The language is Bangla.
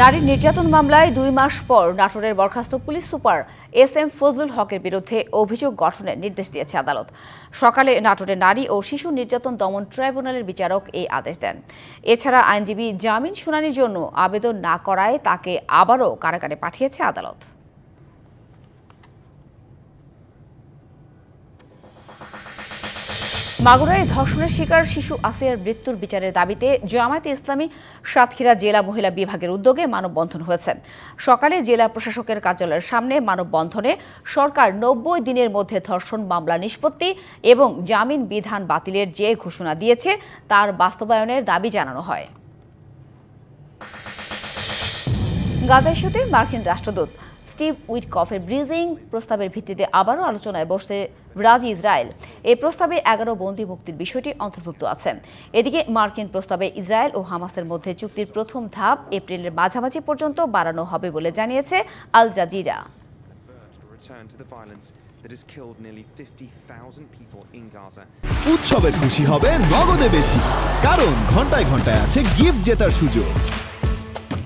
নারী নির্যাতন মামলায় দুই মাস পর নাটোরের বরখাস্ত police super S M Fazlul হকের বিরুদ্ধে অভিযোগ গঠনের নির্দেশ দিয়েছে আদালত। সকালে নাটোরে নারী ও শিশু নির্যাতন দমন ট্রাইব্যুনালের বিচারক এই আদেশ দেন। এছাড়া আইনজীবী জামিন শুনানির জন্য আবেদন না করায় তাকে আবারও কারাগারে পাঠিয়েছে আদালত। মাগুরায় ধর্ষণের শিকার শিশু আসিয়ার মৃত্যুর বিচারের দাবিতে জামায়াতে ইসলামী সাতক্ষীরা জেলা মহিলা বিভাগের উদ্যোগে মানববন্ধন হয়েছে। সকালে জেলা প্রশাসকের কার্যালয়ের সামনে মানববন্ধনে সরকার নব্বই দিনের মধ্যে ধর্ষণ মামলা নিষ্পত্তি এবং জামিন বিধান বাতিলের যে ঘোষণা দিয়েছে, তার বাস্তবায়নের দাবি জানানো হয়। গাজা ইস্যুতে মার্কিন রাষ্ট্রদূত স্টিভ উইটকফের ব্রিজিং প্রস্তাবের ভিত্তিতে আবারও আলোচনায় বসতে রাজি ইসরায়েল। এই প্রস্তাবে এগারো বন্দি মুক্তির বিষয়টি অন্তর্ভুক্ত আছে। এদিকে মার্কিন প্রস্তাবে ইসরায়েল ও হামাসের মধ্যে চুক্তির প্রথম ধাপ এপ্রিলের মাঝামাঝি পর্যন্ত বাড়ানো হবে বলে জানিয়েছে Al Jazeera. to return to the violence that has killed nearly 50,000 people in Gaza. উৎসবের খুশি হবে নগদে বেশি কারণ ঘন্টায় ঘন্টায় আছে গিফট জেতার সুযোগ।